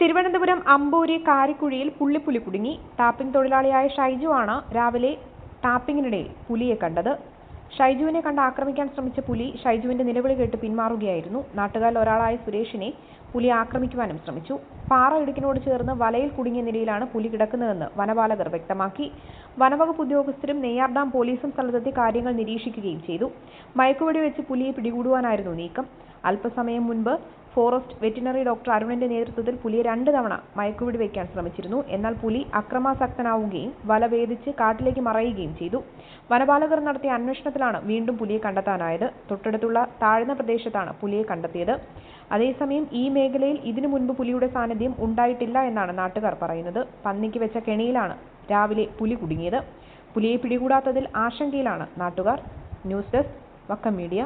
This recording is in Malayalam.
തിരുവനന്തപുരം അമ്പൂരി കാരിക്കുഴിയിൽ പുള്ളിപ്പുലി കുടുങ്ങി. ടാപ്പിംഗ് തൊഴിലാളിയായ ഷൈജു ആണ് രാവിലെ ടാപ്പിങ്ങിനിടെ പുലിയെ കണ്ടത്. ഷൈജുവിനെ കണ്ട് ആക്രമിക്കാൻ ശ്രമിച്ച പുലി ഷൈജുവിന്റെ നിലവിളി കേട്ട് പിന്മാറുകയായിരുന്നു. നാട്ടുകാരിൽ ഒരാളായ സുരേഷിനെ പുലി ആക്രമിക്കുവാനും ശ്രമിച്ചു. പാറ ഇടുക്കിനോട് ചേർന്ന് വലയിൽ കുടുങ്ങിയ നിലയിലാണ് പുലി കിടക്കുന്നതെന്ന് വനപാലകർ വ്യക്തമാക്കി. വനവകുപ്പ് ഉദ്യോഗസ്ഥരും നെയ്യാർ ഡാം പോലീസും സ്ഥലത്തെത്തി കാര്യങ്ങൾ നിരീക്ഷിക്കുകയും ചെയ്തു. മയക്കുവെടി വെച്ച് പുലിയെ പിടികൂടുവാനായിരുന്നു നീക്കം. അല്പസമയം മുൻപ് ഫോറസ്റ്റ് വെറ്റിനറി ഡോക്ടർ അരുണിന്റെ നേതൃത്വത്തിൽ പുലിയെ രണ്ട് തവണ മയക്കുവെടി വയ്ക്കാൻ ശ്രമിച്ചിരുന്നു. എന്നാൽ പുലി അക്രമാസക്തനാവുകയും വല ഭേദിച്ച് കാട്ടിലേക്ക് മറയുകയും ചെയ്തു. വനപാലകർ നടത്തിയ അന്വേഷണത്തിലാണ് വീണ്ടും പുലിയെ കണ്ടെത്താനായത്. തൊട്ടടുത്തുള്ള താഴ്ന്ന പ്രദേശത്താണ് പുലിയെ കണ്ടെത്തിയത്. അതേസമയം ഈ മേഖലയിൽ ഇതിനു മുൻപ് പുലിയുടെ സാന്നിധ്യം ഉണ്ടായിട്ടില്ല എന്നാണ് നാട്ടുകാർ പറയുന്നത്. പന്നിക്ക് വെച്ച കെണിയിലാണ് രാവിലെ പുലി കുടുങ്ങിയത്. പുലിയെ പിടികൂടാത്തതിൽ ആശങ്കയിലാണ് നാട്ടുകാർ. News desk Vakkam media.